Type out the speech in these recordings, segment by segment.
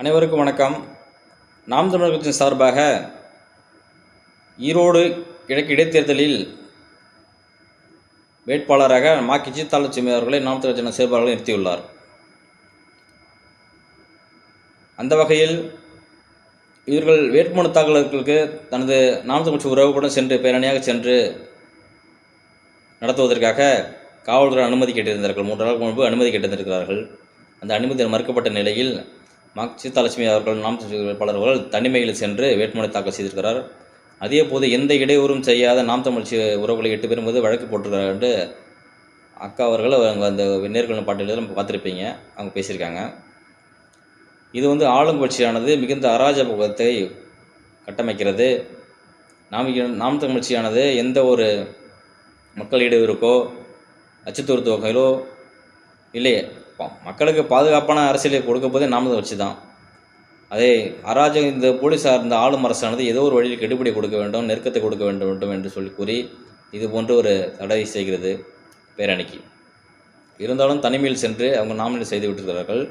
அனைவருக்கும் வணக்கம். நாம் தமிழர் கட்சியின் சார்பாக ஈரோடு கிழக்கு இடைத்தேர்தலில் வேட்பாளராக மா. கிச்சித்தாலட்சுமி அவர்களை நாம் தமிழர் கட்சியின் செயற்பாளர்கள் நிறுத்தியுள்ளார். அந்த வகையில் இவர்கள் வேட்புமனு தாக்கலர்களுக்கு தனது நாம் தமிழ் கட்சி உறவுகளுடன் சென்று பேரணியாக சென்று நடத்துவதற்காக காவல்துறை அனுமதி கேட்டிருந்தார்கள். மூன்று நாளுக்கு முன்பு அனுமதி கேட்டிருந்திருக்கிறார்கள். அந்த அனுமதி மறுக்கப்பட்ட நிலையில் மா சீதாலட்சுமி அவர்கள் நாம் தமிழ் வேட்பாளர்கள் தனிமையில் சென்று வேட்புமனு தாக்கல் செய்திருக்கிறார். அதே போது எந்த இடையூறும் செய்யாத நாம் தமிழ்ச்சி உறவுகளை எட்டு பேரும் போது வழக்கு போட்டிருக்கிறார் என்று அக்கா அவர்கள் அவங்க அந்த நேர்களின் பாட்டில் நம்ம பார்த்துருப்பீங்க. அவங்க பேசியிருக்காங்க. இது வந்து ஆளுங்கட்சியானது மிகுந்த அராஜகத்தை கட்டமைக்கிறது. நாம் நாம் தமிழ்ச்சியானது எந்த ஒரு மக்கள் இடையூறுக்கோ அச்சுறுத்துவகையிலோ இல்லையே. இருப்போம் மக்களுக்கு பாதுகாப்பான அரசியலை கொடுக்க போதே நாம வச்சு தான் அதே அராஜக இந்த போலீஸார் இந்த ஆளும் அரசானது ஏதோ ஒரு வழியில் கெடுபிடி கொடுக்க வேண்டும் நெருக்கத்தை கொடுக்க வேண்டும் வேண்டும் என்று சொல்லி கூறி இது போன்ற ஒரு தடை செய்கிறது பேரணிக்கு. இருந்தாலும் தனிமையில் சென்று அவங்க நாமினேட் செய்து விட்டிருக்கிறார்கள்.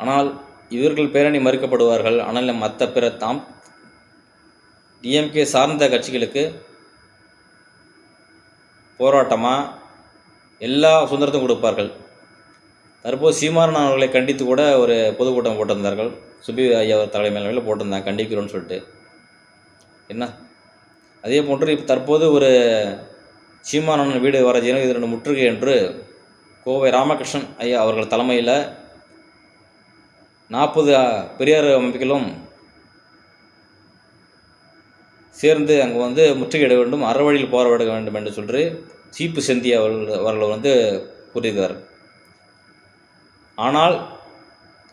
ஆனால் இவர்கள் பேரணி மறுக்கப்படுவார்கள். ஆனால் மற்ற பிற தாம் டிஎம்கே சார்ந்த கட்சிகளுக்கு போராட்டமாக எல்லா சுதந்திரத்தையும் கொடுப்பார்கள். தற்போது சீமாறன் அவர்களை கண்டித்து கூட ஒரு பொதுக்கூட்டம் போட்டிருந்தார்கள். சுபி ஐயா தலைமையில் போட்டிருந்தாங்க கண்டிக்கிறோன்னு சொல்லிட்டு. என்ன? அதே போன்று இப்போ தற்போது ஒரு சீமானன் வீடு வர இது ரெண்டு முற்றுகை என்று கோவை ராமகிருஷ்ணன் ஐயா அவர்கள் தலைமையில் நாற்பது பெரியார் அமைப்புகளும் சேர்ந்து அங்கே வந்து முற்றுகையிட வேண்டும் அறவழியில் போராட வேண்டும் என்று சொல்லி சீப்பு செந்தி அவர்கள் அவர்கள் வந்து கூறியிருக்கிறார் ஆனால்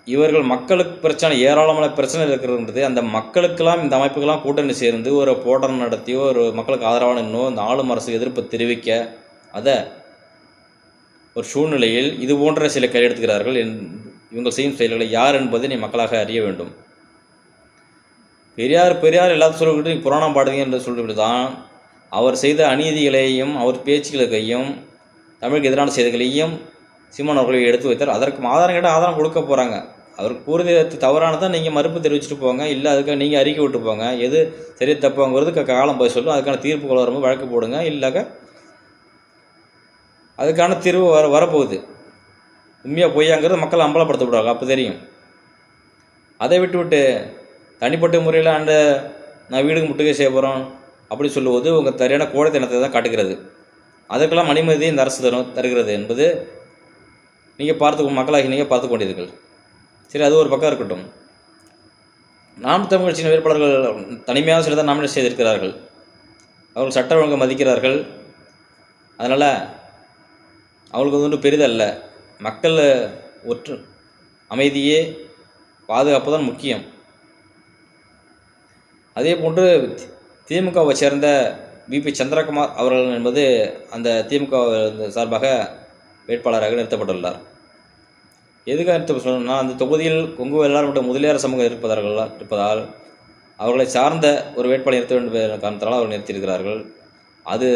இவர்கள் மக்களுக்கு பிரச்சனை ஏராளமான பிரச்சனை இருக்கிறது அந்த மக்களுக்கெல்லாம் இந்த அமைப்புகள்லாம் கூட்டணி சேர்ந்து ஒரு போராட்டம் நடத்தியோ ஒரு மக்களுக்கு ஆதரவான இன்னும் இந்த ஆளும் அரசு எதிர்ப்பு தெரிவிக்க அதை ஒரு சூழ்நிலையில் இது போன்ற சில கையெழுத்துக்கிறார்கள் என் இவங்க செய்யும் செயல்களை யார் என்பதை நீ மக்களாக அறிய வேண்டும். பெரியார் பெரியார் எல்லாத்தையும் சொல்லிக்கிட்டு நீ புராணம் பாடுங்க என்று சொல்லிவிட்டு தான் அவர் செய்த அநீதிகளையும் அவர் பேச்சுகளுக்கையும் தமிழுக்கு எதிரான செய்திகளையும் சீமான் அவர்கள் எடுத்து வைத்தார். அதற்கு ஆதாரம் கேட்டால் ஆதாரம் கொடுக்க போகிறாங்க அவர் கூறுவது தவறானதான் நீங்கள் மறுப்பு தெரிவிச்சுட்டு போங்க. இல்லை அதுக்கு நீங்கள் அறிக்கை விட்டு போங்க. எது சரி தப்புங்கிறது க- காலம் போய் சொல்லும். அதுக்கான தீர்ப்பு கொள்ள வரும்போது வழக்கு போடுங்க. இல்லாக்க அதுக்கான தீர்வு வர வரப்போகுது. உண்மையாக பொய்யாங்கிறது மக்கள் அம்பலப்படுத்த விடுவாங்க அப்போ தெரியும். அதை விட்டு விட்டு தனிப்பட்ட முறையில் அந்த நான் வீடுக்கு முட்டுகை செய்ய போகிறோம் அப்படி சொல்லுவது உங்கள் சரியான கோடைத்தனத்தை தான் காட்டுகிறது. அதற்கெல்லாம் அனுமதி இந்த அரசு தரும் தருகிறது என்பது நீங்கள் பார்த்து மக்களாகி நீங்கள் பார்த்து கொண்டீர்கள். சரி அது ஒரு பக்கம் இருக்கட்டும். நாம் தமிழ் கட்சியின் வேட்பாளர்கள் தனிமையாக சில தான் நாமினேட் செய்திருக்கிறார்கள். அவர்கள் சட்ட ஒழுங்கை மதிக்கிறார்கள். அதனால் அவங்களுக்கு வந்து ஒன்றும் பெரிதல்ல மக்கள் ஒற்று அமைதியே பாதுகாப்பு தான் முக்கியம். அதே போன்று திமுகவை சேர்ந்த பிபி சந்திரகுமார் அவர்கள் என்பது அந்த திமுக சார்பாக வேட்பாளராக நிறுத்தப்பட்டுள்ளார். எதுக்காக நிறுத்த சொல்லணும்னா அந்த தொகுதியில் கொங்கு வேளாண் மற்றும் முதலியார் சமூகம் இருப்பதார்கள் இருப்பதால் அவர்களை சார்ந்த ஒரு வேட்பாளர் நிறுத்த வேண்டும் காரணத்தால் அவர்கள் நிறுத்தியிருக்கிறார்கள். அது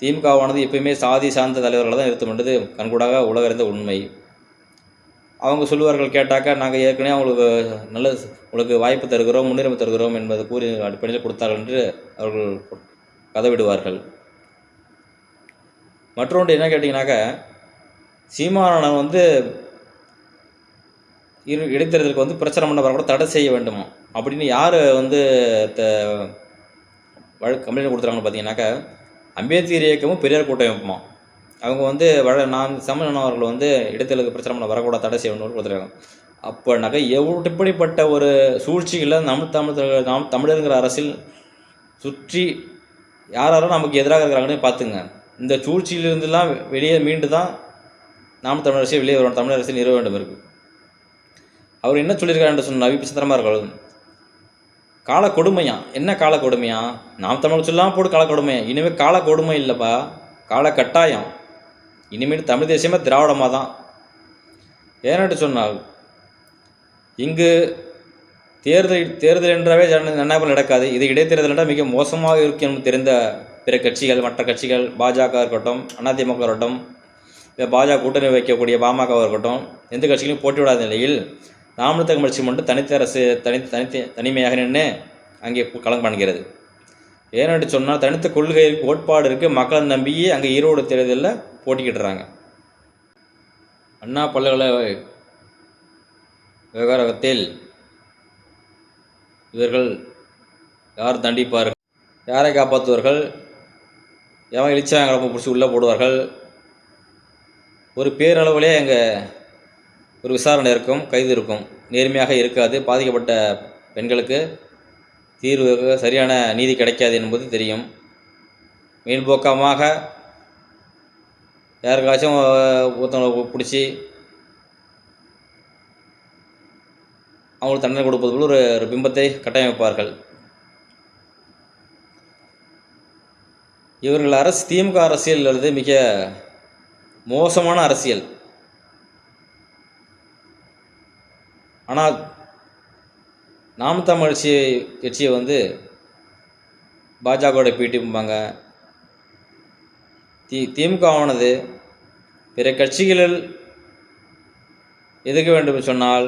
திமுகவானது எப்பயுமே சாதி சார்ந்த தலைவர்களை தான் நிறுத்தும் என்பது கண்கூடாக உலக அறிந்த உண்மை. அவங்க சொல்லுவார்கள் கேட்டாக்கா நாங்கள் ஏற்கனவே அவங்களுக்கு நல்ல உங்களுக்கு வாய்ப்பு தருகிறோம் முன்னுரிமை தருகிறோம் என்பதை கூறி அடிப்படையில் கொடுத்தார்கள் என்று அவர்கள் கதவிடுவார்கள். மற்றொன்று என்ன கேட்டிங்கனாக்கா சீமானவன் வந்து இரு இடைத்தேர்தலுக்கு வந்து பிரச்சனை பண்ண கூட தடை செய்ய வேண்டுமா அப்படின்னு யார் வந்து த வழக்கு கம்ப்ளைண்ட் கொடுத்துறாங்கன்னு பார்த்தீங்கன்னாக்கா அம்பேத்கர் இயக்கமும் பெரியார் கூட்டமைப்புமா. அவங்க வந்து வழ நான் சமணவர்கள் வந்து இடத்திலுக்கு பிரச்சனை பண்ண வரக்கூடாது தடை செய்யணும்னு வேண்டும் கொடுத்துருக்காங்க நகை எவ்வளோ இப்படிப்பட்ட ஒரு சூழ்ச்சிகளை நம்ம தமிழ் நாம் தமிழருங்கிற அரசில் சுற்றி யார் யாரும் நமக்கு எதிராக இருக்கிறாங்கன்னு பார்த்துங்க. இந்த சூழ்ச்சியிலிருந்துலாம் வெளியே மீண்டு தான் நாம் தமிழ் அரசியல் வெளியே வரணும் தமிழ் அரசியல் நிறுவ வேண்டும் இருக்குது அவர் என்ன சொல்லியிருக்காரு என்று சொன்ன நவி சித்திரமா இருக்கணும் கால கொடுமையா? என்ன கால கொடுமையா? நாம் தமிழ் சொல்லாமல் போட்டு கால கொடுமையா. இனிமேல் கால கொடுமை இல்லைப்பா. கால கட்டாயம். இனிமேல் தமிழ் தேசியமே திராவிடமாக தான் ஏன்னு சொன்னால் இங்கு தேர்தல் தேர்தல் என்றாவே ஜன- நடக்காது. இது இடைத்தேர்தல் என்றால் மிக மோசமாக இருக்கும் என்று தெரிந்த பிற கட்சிகள் மற்ற கட்சிகள் பாஜக இருக்கட்டும் அதிமுக இருக்கட்டும் இல்லை பாஜக கூட்டணி வைக்கக்கூடிய பாமகவாக இருக்கட்டும் எந்த கட்சிகளையும் போட்டிவிடாத நிலையில் நாம் தமிழ் கட்சி மட்டும் தனித்த அரசு தனி தனித்த தனிமையாக நின்று அங்கே களம் காண்கிறது. ஏனென்று சொன்னால் தனித்த கொள்கை இருக்கு, கோட்பாடு இருக்குது மக்களை நம்பியே அங்கே ஈரோடு தேர்தலில் போட்டிக்கிடுறாங்க. அண்ணா பல்கலை விவகாரத்தில் இவர்கள் யார் தண்டிப்பார்கள்? யாரை காப்பாற்றுவார்கள்? எவன் இழிச்சாங்க பிடிச்சி உள்ளே போடுவார்கள். ஒரு பேரளவிலே அங்கே ஒரு விசாரணை இருக்கும் கைது இருக்கும். நேர்மையாக இருக்காது. பாதிக்கப்பட்ட பெண்களுக்கு தீர்வு சரியான நீதி கிடைக்காது என்பது தெரியும். மேல்போக்கமாக யாருக்காச்சும் ஒருத்தவங்களை பிடிச்சி அவங்களுக்கு தண்டனை கொடுப்பது போல ஒரு ஒரு பிம்பத்தை கட்டமைப்பார்கள். இவர்கள் அரசு திமுக அரசியல் அல்லது மிக மோசமான அரசியல். ஆனால் நாம் தமிழ் கட்சியை கட்சியை வந்து பாஜகவோட பீட்டிம்பாங்க தி திமுகவானது பிற கட்சிகளில் எதுக்க வேண்டும் சொன்னால்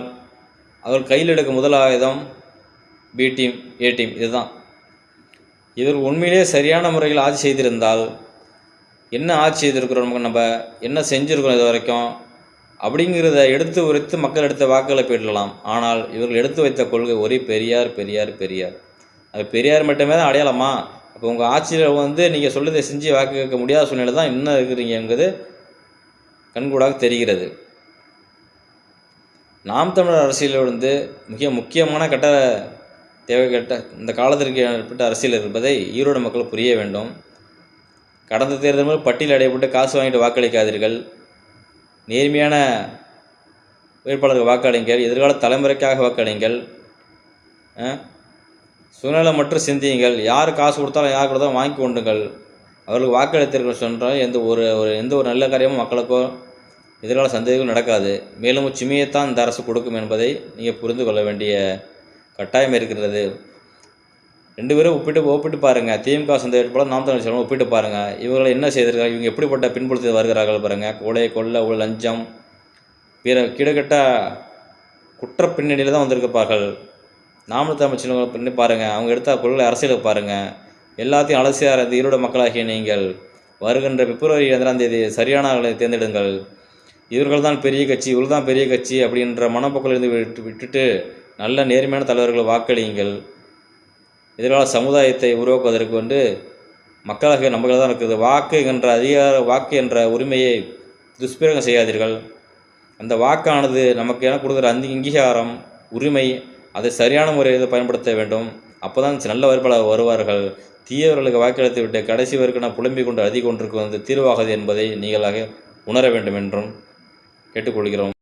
அவர் கையில் எடுக்கும் முதல் ஆயுதம் பி டீம் ஏ டீம் இதுதான். இவர் உண்மையிலேயே சரியான முறையில் ஆட்சி செய்திருந்தால் என்ன ஆட்சி செய்திருக்கிறோம் நமக்கு நம்ம என்ன செஞ்சுருக்கிறோம் இது வரைக்கும் அப்படிங்கிறத எடுத்து உரைத்து மக்கள் எடுத்த வாக்குகளை பெற்றலாம் ஆனால் இவர்கள் எடுத்து வைத்த கொள்கை ஒரே பெரியார் பெரியார் பெரியார். அது பெரியார் மட்டுமே தான் அடையாளமா? அப்போ உங்கள் ஆட்சியில் வந்து நீங்கள் சொல்லுதை செஞ்சு வாக்கு கேட்க முடியாத சூழ்நிலை தான் இன்னும் இருக்கிறீங்க என்பது கண்கூடாக தெரிகிறது. நாம் தமிழர் அரசியலில் வந்து மிக முக்கியமான கட்ட தேவை கட்ட இந்த காலத்திற்கு ஏற்பட்ட அரசியல் இருப்பதை ஈரோடு மக்கள் புரிய வேண்டும். கடந்த தேர்தல் பட்டியல் அடையப்பட்டு காசு வாங்கிட்டு வாக்களிக்காதீர்கள். நேர்மையான வேட்பாளருக்கு வாக்களிங்கள். எதிர்கால தலைமுறைக்காக வாக்களிங்கள். அஹ், சுயநலம் மற்றும் சிந்தியுங்கள். யார் காசு கொடுத்தாலும் யார் கொடுத்தாலும் வாங்கி கொண்டுங்கள். அவர்களுக்கு வாக்களித்தீர்கள் சொன்றால் எந்த ஒரு ஒரு எந்த ஒரு நல்ல காரியமும் மக்களுக்கோ எதிர்கால சந்தேகங்கள் நடக்காது. மேலும் சுமையைத்தான் இந்த அரசு கொடுக்கும் என்பதை நீங்கள் புரிந்து கொள்ள வேண்டிய கட்டாயம் இருக்கிறது ரெண்டு பேரும் ஒப்பிட்டு ஒப்பிட்டு பாருங்கள் திமுக சொந்த வேட்பாளர் நாம் தமிழ் செல்வம் ஒப்பிட்டு பாருங்கள் இவங்களை என்ன செய்திருக்காங்க இவங்க எப்படிப்பட்ட பின்புலத்தில் வருகிறார்கள் பாருங்கள் கொலை கொள்ளை ஊழல், லஞ்சம் பிற கிடக்கட்ட குற்ற பின்னணியில் தான் வந்திருப்பார்கள் நாமளும் தமிழ் செல்வம் பண்ணி பாருங்கள் அவங்க எடுத்த கொள்கை அரசியலுக்கு பாருங்கள் எல்லாத்தையும் அலசியார் இந்த ஈரோடு மக்களாகிய நீங்கள் வருகின்ற பிப்ரவரி இரண்டாம் தேதி சரியான தேர்ந்தெடுங்கள். இவர்கள் தான் பெரிய கட்சி இவர்கள் தான் பெரிய கட்சி அப்படின்ற மனப்போக்கிலிருந்து விட்டு விட்டுட்டு நல்ல நேர்மையான தலைவர்களை வாக்களியுங்கள். எதிர்கால சமுதாயத்தை உருவாக்குவதற்கு வந்து மக்களாக நம்பர்கள் தான் இருக்குது. வாக்கு என்ற அதிகார வாக்கு என்ற உரிமையை துஷ்பிரகம் செய்யாதீர்கள். அந்த வாக்கானது நமக்கு என கொடுக்குற அந்த அங்கீகாரம் உரிமை அதை சரியான முறையில் பயன்படுத்த வேண்டும். அப்போதான் நல்ல வேட்பாளர் வருவார்கள். தீயவர்களுக்கு வாக்களித்து விட்டு கடைசி வரைக்கும் நான் புலம்பிக் கொண்டு அதி கொண்டிருக்கும் வந்து தீர்வாகாது என்பதை நீங்களாக உணர வேண்டும் என்றும் கேட்டுக்கொள்கிறோம்.